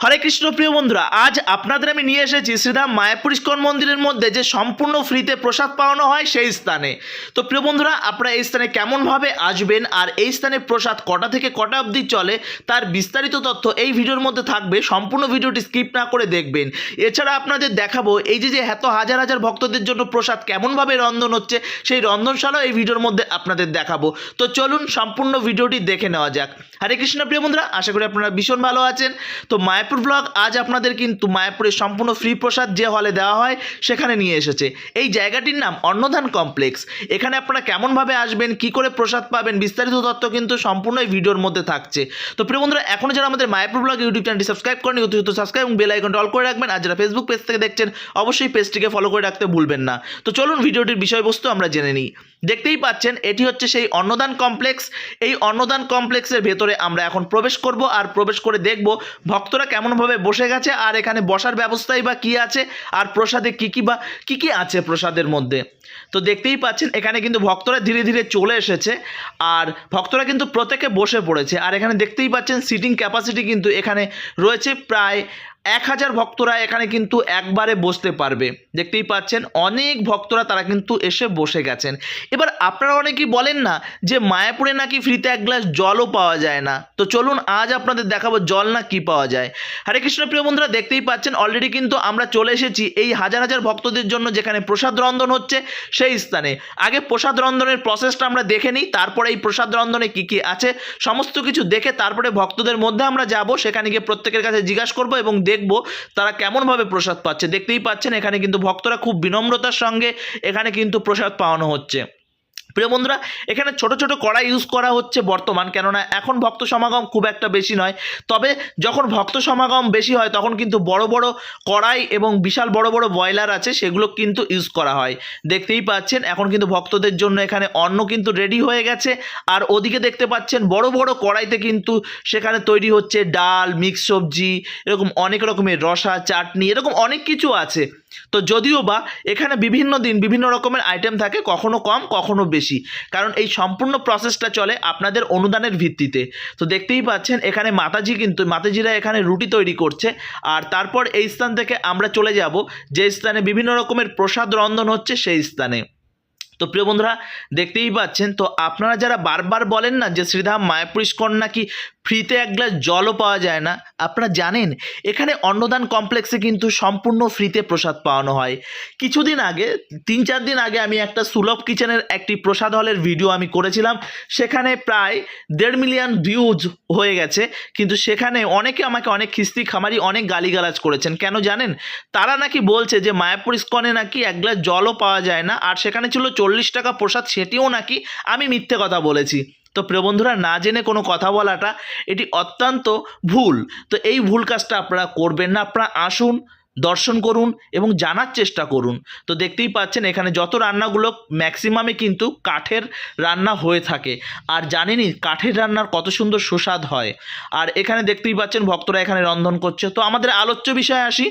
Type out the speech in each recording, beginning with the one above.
হরে কৃষ্ণ প্রিয় বন্ধুরা, আজ আপনাদের আমি নিয়ে এসেছি শ্রীরাম মায়াপুর ইস্কন মন্দিরের মধ্যে যে সম্পূর্ণ ফ্রিতে প্রসাদ পাওয়ানো হয় সেই স্থানে। তো প্রিয় বন্ধুরা, আপনারা এই স্থানে কেমনভাবে আসবেন আর এই স্থানে প্রসাদ কটা থেকে কটা অবধি চলে তার বিস্তারিত তথ্য এই ভিডিওর মধ্যে থাকবে, সম্পূর্ণ ভিডিওটি স্কিপ না করে দেখবেন। এছাড়া আপনাদের দেখাবো এই যে যে এত হাজার হাজার ভক্তদের জন্য প্রসাদ কেমনভাবে রন্ধন হচ্ছে, সেই রন্ধনশালাও এই ভিডিওর মধ্যে আপনাদের দেখাবো। তো চলুন সম্পূর্ণ ভিডিওটি দেখে নেওয়া যাক। হরে কৃষ্ণ প্রিয় বন্ধুরা, আশা করি আপনারা ভীষণ ভালো আছেন। তো মায়াপুর ব্লগ আজ আপনাদের কিন্তু মায়াপুরের সম্পূর্ণ ফ্রি প্রসাদ যে হলে দেওয়া হয় সেখানে নিয়ে এসেছে। এই জায়গাটির নাম অন্নদান কমপ্লেক্স। এখানে আপনারা কেমনভাবে আসবেন, কি করে প্রসাদ পাবেন, বিস্তারিত তথ্য কিন্তু সম্পূর্ণ এই ভিডিওর মধ্যে থাকছে। তো প্রিয় বন্ধুরা এখনও যারা আমাদের মায়াপুর ব্লগ ইউটিউব চ্যানেলটি সাবস্ক্রাইব করেনি অতিরিক্ত সাবস্ক্রাইব এবং বেল আইকনটা অল করে রাখবেন। আর যারা ফেসবুক পেজ থেকে দেখছেন, অবশ্যই পেজটিকে ফলো করে রাখতে ভুলবেন না। তো চলুন ভিডিওটির বিষয়বস্তু আমরা জেনে নিই। দেখতেই পাচ্ছেন, এটি হচ্ছে সেই অন্নদান কমপ্লেক্স। এই অন্নদান কমপ্লেক্সের ভেতরে আমরা এখন প্রবেশ করব আর প্রবেশ করে দেখব ভক্তরা কেমনভাবে বসে গেছে, আর এখানে বসার ব্যবস্থাই বা কি আছে, আর প্রসাদে কি কি বা কি কি আছে প্রসাদের মধ্যে? তো দেখতেই পাচ্ছেন, এখানে কিন্তু ভক্তরা ধীরে ধীরে চলে এসেছে, আর ভক্তরা কিন্তু প্রত্যেকে বসে পড়েছে, আর এখানে দেখতেই পাচ্ছেন সিটিং ক্যাপাসিটি কিন্তু এখানে রয়েছে প্রায় এক হাজার ভক্তরা এখানে কিন্তু একবারে বসতে পারবে। দেখতেই পাচ্ছেন, অনেক ভক্তরা তারা কিন্তু এসে বসে গেছেন। এবার আপনারা অনেকেই বলেন না যে মায়াপুরে নাকি ফ্রিতে এক গ্লাস জলও পাওয়া যায় না। তো চলুন আজ আপনাদের দেখাবো জল না কি পাওয়া যায়। হরে কৃষ্ণ প্রিয় বন্ধুরা, দেখতেই পাচ্ছেন অলরেডি কিন্তু আমরা চলে এসেছি এই হাজার হাজার ভক্তদের জন্য যেখানে প্রসাদ রন্ধন হচ্ছে সেই স্থানে। আগে প্রসাদ রন্ধনের প্রসেসটা আমরা দেখে নিই, তারপরে এই প্রসাদ রন্ধনে কী কী আছে, সমস্ত কিছু দেখে তারপরে ভক্তদের মধ্যে আমরা যাব, সেখানে গিয়ে প্রত্যেকের কাছে জিজ্ঞাসা করব এবং দেখব তারা কেমনভাবে প্রসাদ পাচ্ছে। দেখতেই পাচ্ছেন, এখানে কিন্তু ভক্তরা খুব বিনম্রতার সঙ্গে এখানে কিন্তু প্রসাদ পাওয়ানো হচ্ছে। প্রিয় বন্ধুরা, এখানে ছোট ছোট কড়াই ইউজ করা হচ্ছে বর্তমান। কেননা এখন ভক্ত সমাগম খুব একটা বেশি নয়। তবে যখন ভক্ত সমাগম বেশি হয়, তখন কিন্তু বড় বড় কড়াই এবং বিশাল বড় বড় বয়লার আছে, সেগুলো কিন্তু ইউজ করা হয়। দেখতেই পাচ্ছেন, এখন কিন্তু ভক্তদের জন্য এখানে অন্ন কিন্তু রেডি হয়ে গেছে। আর ওদিকে দেখতে পাচ্ছেন, বড় বড় কড়াইতে কিন্তু সেখানে তৈরি হচ্ছে ডাল মিক্স সবজি, এরকম অনেক রকমের রসা, চাটনি, এরকম অনেক কিছু আছে। তো যদিও বা এখানে বিভিন্ন দিন বিভিন্ন রকমের আইটেম থাকে, কখনো কম, কখনো বেশি। কারণ এই সম্পূর্ণ প্রসেসটা চলে আপনাদের অনুদানের ভিত্তিতে। তো দেখতেই পাচ্ছেন, এখানে মাতাজি কিন্তু, মাতাজিরা এখানে রুটি তৈরি করছে। আর তারপর এই স্থান থেকে আমরা চলে যাব, যে স্থানে বিভিন্ন রকমের প্রসাদ রন্ধন হচ্ছে সেই স্থানে। তো প্রিয় বন্ধুরা, দেখতেই পাচ্ছেন, তো আপনারা যারা বারবার বলেন না যে শ্রীধাম মায়াপুর ইস্কন নাকি ফ্রিতে এক গ্লাস জলও পাওয়া যায় না, আপনারা জানেন, এখানে অন্নদান কমপ্লেক্সে কিন্তু সম্পূর্ণ ফ্রিতে প্রসাদ পাওয়ানো হয়। কিছুদিন আগে, তিন চার দিন আগে আমি একটা সুলভ কিচেনের একটি প্রসাদ হলের ভিডিও আমি করেছিলাম, সেখানে প্রায় দেড় মিলিয়ন ভিউজ হয়ে গেছে, কিন্তু সেখানে অনেকে আমাকে অনেক খিস্তি খামারি, অনেক গালিগালাজ করেছেন। কেন জানেন? তারা নাকি বলছে যে মায়াপুর ইস্কনে নাকি এক গ্লাস জলও পাওয়া যায় না, আর সেখানে ছিল চল্লিশ টাকা প্রসাদ সেটিও নাকি আমি মিথ্যে কথা বলেছি। তো প্রিয় বন্ধুরা, না জেনে কোনো কথা বলাটা এটি অত্যন্ত ভুল। তো এই ভুল কাজটা আপনারা করবেন না, আপনারা আসুন, দর্শন করুন এবং জানার চেষ্টা করুন। তো দেখতেই পাচ্ছেন, এখানে যত রান্নাগুলো ম্যাক্সিমামে কিন্তু কাঠের রান্না হয়ে থাকে। আর জানেনই, কাঠের রান্নার কত সুন্দর সুস্বাদ হয়। আর এখানে দেখতেই পাচ্ছেন, ভক্তরা এখানে রন্ধন করছে। তো আমাদের আলোচ্য বিষয়ে আসি।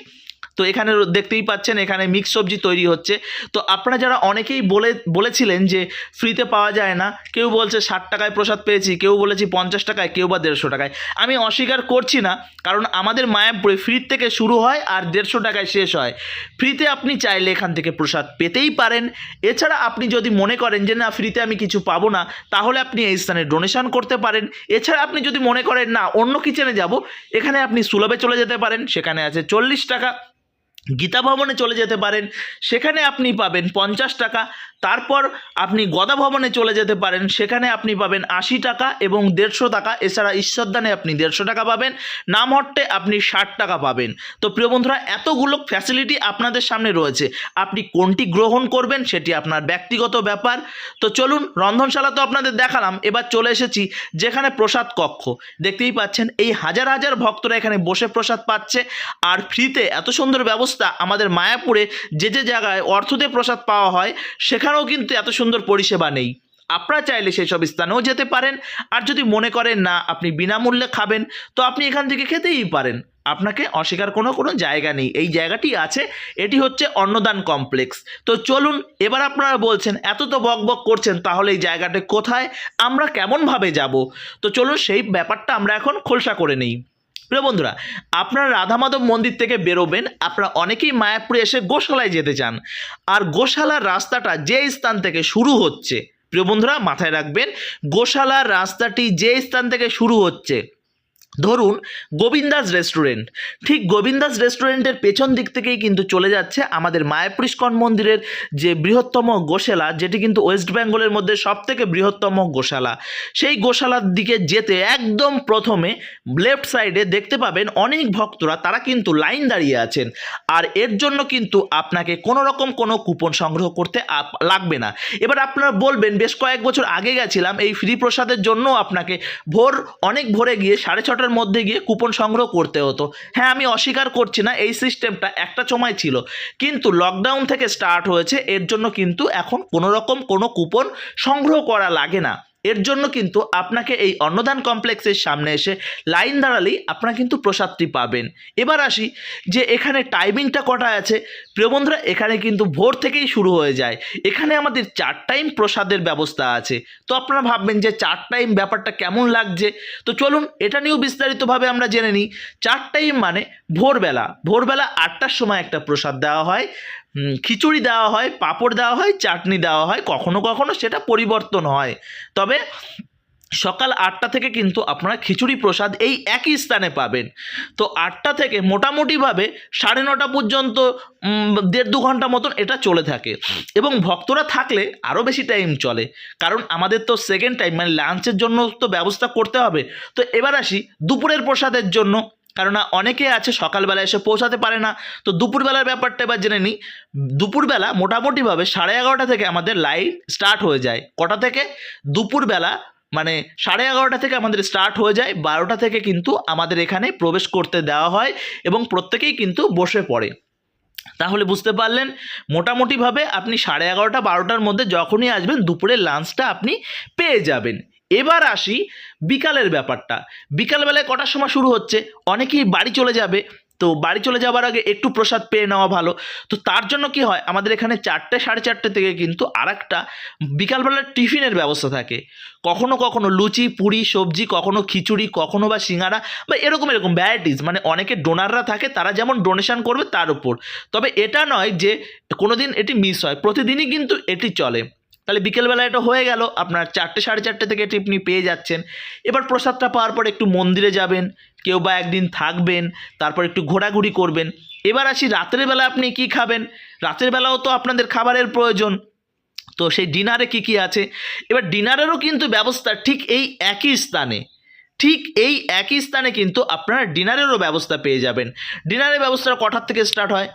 তো এখানে দেখতেই পাচ্ছেন এখানে মিক্স সবজি তৈরি হচ্ছে। তো আপনারা যারা অনেকেই বলে, বলেছিলেন যে ফ্রিতে পাওয়া যায় না, কেউ বলছে ষাট টাকায় প্রসাদ পেয়েছি, কেউ বলেছি পঞ্চাশ টাকায়, কেউ বা দেড়শো টাকায়। আমি অস্বীকার করছি না, কারণ আমাদের মায়াপুরে ফ্রি থেকে শুরু হয় আর দেড়শো টাকায় শেষ হয়। ফ্রিতে আপনি চাইলে এখান থেকে প্রসাদ পেতেই পারেন। এছাড়া আপনি যদি মনে করেন যে না ফ্রিতে আমি কিছু পাবো না, তাহলে আপনি এই স্থানে ডোনেশন করতে পারেন। এছাড়া আপনি যদি মনে করেন না, অন্য কিচেনে যাব, এখানে আপনি সুলভে চলে যেতে পারেন। সেখানে আছে চল্লিশ টাকা। গীতা ভবনে চলে যেতে পারেন, সেখানে আপনি পাবেন পঞ্চাশ টাকা, তারপর আপনি গদা ভবনে চলে যেতে পারেন, সেখানে আপনি পাবেন আশি টাকা এবং দেড়শো টাকা, এছাড়া ঈশ্বরদানে আপনি দেড়শো টাকা পাবেন নামহট্টে আপনি ষাট টাকা পাবেন। তো প্রিয় বন্ধুরা, এতগুলো ফ্যাসিলিটি আপনাদের সামনে রয়েছে, আপনি কোনটি গ্রহণ করবেন সেটি আপনার ব্যক্তিগত ব্যাপার। তো চলুন, রন্ধনশালা তো আপনাদের দেখালাম, এবার চলে এসেছি যেখানে প্রসাদ কক্ষ। দেখতেই পাচ্ছেন, এই হাজার হাজার ভক্তরা এখানে বসে প্রসাদ পাচ্ছে, আর ফ্রিতে এত সুন্দর ব্যবস্থা আমাদের মায়াপুরে যে যে জায়গায় অর্থতে প্রসাদ পাওয়া হয়, সেখানেও কিন্তু এত সুন্দর পরিষেবা নেই। আপনারা চাইলে সেই সব স্থানেও যেতে পারেন। আর যদি মনে করেন না, আপনি বিনামূল্যে খাবেন, তো আপনি এখান থেকে খেতেই পারেন। আপনাকে অস্বীকার কোনো কোনো জায়গা নেই। এই জায়গাটি আছে, এটি হচ্ছে অন্নদান কমপ্লেক্স। তো চলুন, এবার আপনারা বলছেন, এত তো বক বক করছেন, তাহলে এই জায়গাটা কোথায়? আমরা কেমনভাবে যাব? তো চলুন, সেই ব্যাপারটা আমরা এখন খোলসা করে নেই। প্রিয় বন্ধুরা, আপনারা রাধা মাধব মন্দির থেকে বেরোবেন, আপনারা অনেকেই মায়াপুরে এসে গোশালায় যেতে চান। আর গোশালার রাস্তাটা যে স্থান থেকে শুরু হচ্ছে, প্রিয় বন্ধুরা, মাথায় রাখবেন, গোশালার রাস্তাটি যে স্থান থেকে শুরু হচ্ছে ধরুন গোবিন্দাস রেস্টুরেন্ট। ঠিক গোবিন্দাস রেস্টুরেন্টের পেছন দিক থেকেই কিন্তু চলে যাচ্ছে আমাদের মায়াপুর ইস্কন মন্দিরের যে বৃহত্তম গোশালা, যেটি কিন্তু ওয়েস্ট বেঙ্গলের মধ্যে সবথেকে বৃহত্তম গোশালা। সেই গোশালার দিকে যেতে একদম প্রথমে লেফট সাইডে দেখতে পাবেন অনেক ভক্তরা, তারা কিন্তু লাইন দাঁড়িয়ে আছেন। আর এর জন্য কিন্তু আপনাকে কোনো রকম কোনো কুপন সংগ্রহ করতে লাগবে না। এবার আপনারা বলবেন, বেশ কয়েক বছর আগে গেছিলাম, এই ফ্রি প্রসাদের জন্য আপনাকে ভোর, অনেক ভোরে গিয়ে সাড়ে ছটার মধ্যে গিয়ে কুপন সংগ্রহ করতে হতো। হ্যাঁ আমি অস্বীকার করছি না, এই সিস্টেমটা একটা সময় ছিল। কিন্তু লকডাউন থেকে স্টার্ট হয়েছে, এর জন্য কিন্তু এখন কোনো রকম কোনো কুপন সংগ্রহ করা লাগে না। এর জন্য কিন্তু আপনাকে এই অন্নদান কমপ্লেক্সের সামনে এসে লাইন দাঁড়ালেই আপনারা কিন্তু প্রসাদটি পাবেন। এবার আসি যে এখানে টাইমিংটা কটা আছে। প্রিয় বন্ধুরা, এখানে কিন্তু ভোর থেকেই শুরু হয়ে যায়। এখানে আমাদের চার টাইম প্রসাদের ব্যবস্থা আছে। তো আপনারা ভাববেন যে চার টাইম ব্যাপারটা কেমন লাগছে? তো চলুন, এটা নিয়েও বিস্তারিতভাবে আমরা জেনে নিই। চার টাইম মানে ভোরবেলা। ভোরবেলা আটটার সময় একটা প্রসাদ দেওয়া হয়। খিচুড়ি দেওয়া হয়, পাঁপড় দেওয়া হয়, চাটনি দেওয়া হয়, কখনো কখনো সেটা পরিবর্তন হয়। তবে সকাল আটটা থেকে কিন্তু আপনারা খিচুড়ি প্রসাদ এই একই স্থানে পাবেন। তো আটটা থেকে মোটামুটিভাবে সাড়ে নটা পর্যন্ত দেড় দু ঘণ্টা মতন এটা চলে থাকে। এবং ভক্তরা থাকলে আরও বেশি টাইম চলে। কারণ আমাদের তো সেকেন্ড টাইম মানে লাঞ্চের জন্য তো ব্যবস্থা করতে হবে। তো এবার আসি দুপুরের প্রসাদের জন্য। কারণ অনেকে আছে সকালবেলা এসে পৌঁছাতে পারে না। তো দুপুরবেলার ব্যাপারটা এবার জেনে নিই। দুপুরবেলা মোটামুটিভাবে সাড়ে এগারোটা থেকে আমাদের লাইন স্টার্ট হয়ে যায়। কটা থেকে? দুপুরবেলা মানে সাড়ে এগারোটা থেকে আমাদের স্টার্ট হয়ে যায়। বারোটা থেকে কিন্তু আমাদের এখানে প্রবেশ করতে দেওয়া হয় এবং প্রত্যেকেই কিন্তু বসে পড়ে। তাহলে বুঝতে পারলেন, মোটামুটিভাবে আপনি সাড়ে এগারোটা, বারোটার মধ্যে যখনই আসবেন, দুপুরের লাঞ্চটা আপনি পেয়ে যাবেন। এবার আসি বিকালের ব্যাপারটা। বিকালবেলায় কটার সময় শুরু হচ্ছে? অনেকেই বাড়ি চলে যাবে। তো বাড়ি চলে যাওয়ার আগে একটু প্রসাদ পেয়ে নেওয়া ভালো। তো তার জন্য কি হয়? আমাদের এখানে চারটে, সাড়ে চারটে থেকে কিন্তু আর একটা বিকালবেলার টিফিনের ব্যবস্থা থাকে। কখনো কখনো লুচি, পুরি, সবজি, কখনো খিচুড়ি, কখনো বা সিঙ্গারা বা এরকম এরকম ভ্যারাইটিস মানে অনেকে ডোনাররা থাকে, তারা যেমন ডোনেশন করবে তার উপর। তবে এটা নয় যে কোনো দিন এটি মিস হয়। প্রতিদিনই কিন্তু এটি চলে। তাহলে বিকেলবেলা এটা হয়ে গেল। আপনার চারটে, সাড়ে চারটে থেকে এটি আপনি পেয়ে যাচ্ছেন। এবার প্রসাদটা পাওয়ার পর একটু মন্দিরে যাবেন, কেউ বা একদিন থাকবেন, তারপর একটু ঘোরাঘুরি করবেন। এবার আসি, রাতের বেলা আপনি কি খাবেন? রাতের বেলাও তো আপনাদের খাবারের প্রয়োজন। তো সেই ডিনারে কি কি আছে? এবার ডিনারেরও কিন্তু ব্যবস্থা ঠিক এই একই স্থানে। ঠিক এই একই স্থানে কিন্তু আপনারা ডিনারেরও ব্যবস্থা পেয়ে যাবেন। ডিনারের ব্যবস্থা কটার থেকে স্টার্ট হয়?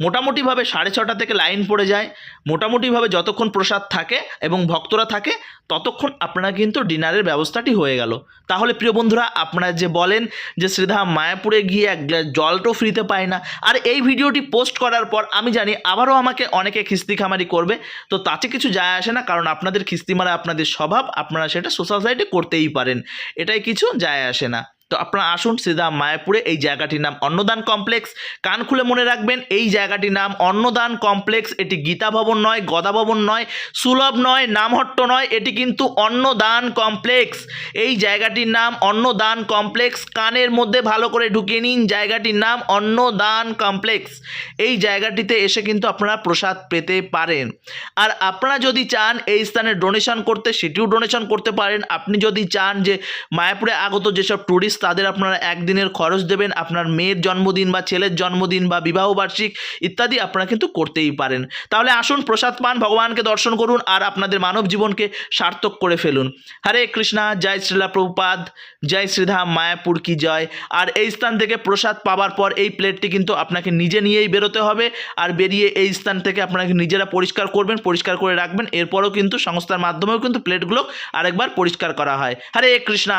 মোটামুটিভাবে সাড়ে ছটা থেকে লাইন পড়ে যায়, মোটামুটিভাবে যতক্ষণ প্রসাদ থাকে এবং ভক্তরা থাকে, ততক্ষণ আপনারা কিন্তু ডিনারের ব্যবস্থাটি হয়ে গেল। তাহলে প্রিয় বন্ধুরা, আপনারা যে বলেন যে শ্রীধাম মায়াপুরে গিয়ে এক গ্লাস জলটাও ফ্রিতে পায় না, আর এই ভিডিওটি পোস্ট করার পর আমি জানি আবারও আমাকে অনেকে খিস্তি খামারি করবে, তো তাতে কিছু যায় আসে না, কারণ আপনাদের খিস্তি মারা আপনাদের স্বভাব, আপনারা সেটা সোশ্যাল সাইটে করতেই পারেন, এটাই কিছু যায় আসে না। তো আপনারা আসুন সিধা মায়াপুরে, এই জায়গাটির নাম অন্নদান কমপ্লেক্স। কান খুলে মনে রাখবেন, এই জায়গাটির নাম অন্নদান কমপ্লেক্স। এটি গীতা ভবন নয়, গদা ভবন নয়, সুলভ নয়, নামহট্ট নয়, এটি কিন্তু অন্নদান কমপ্লেক্স। এই জায়গাটির নাম অন্নদান কমপ্লেক্স। কানের মধ্যে ভালো করে ঢুকিয়ে নিন, জায়গাটির নাম অন্নদান কমপ্লেক্স। এই জায়গাটিতে এসে কিন্তু আপনারা প্রসাদ পেতে পারেন। আর আপনারা যদি চান এই স্থানে ডোনেশন করতে, সেটিও ডোনেশন করতে পারেন। আপনি যদি চান যে মায়াপুরে আগত যেসব ট্যুরিস্ট তাদের আপনারা একদিনের খরচ দেবেন, আপনার মেয়ের জন্মদিন বা ছেলের জন্মদিন বা বিবাহবার্ষিক ইত্যাদি আপনারা কিন্তু করতেই পারেন। তাহলে আসুন, প্রসাদ পান, ভগবানকে দর্শন করুন আর আপনাদের মানব জীবনকে সার্থক করে ফেলুন। হরে কৃষ্ণা, জয় শ্রীলা প্রভুপাদ, জয় শ্রীধাম মায়াপুর কি জয়। আর এই স্থান থেকে প্রসাদ পাওয়ার পর এই প্লেটটি কিন্তু আপনাকে নিজে নিয়েই বেরোতে হবে আর বেরিয়ে এই স্থান থেকে আপনাকে নিজেরা পরিষ্কার করবেন, পরিষ্কার করে রাখবেন। এরপরও কিন্তু সংস্থার মাধ্যমেও কিন্তু প্লেটগুলো আরেকবার পরিষ্কার করা হয়। হরে কৃষ্ণা!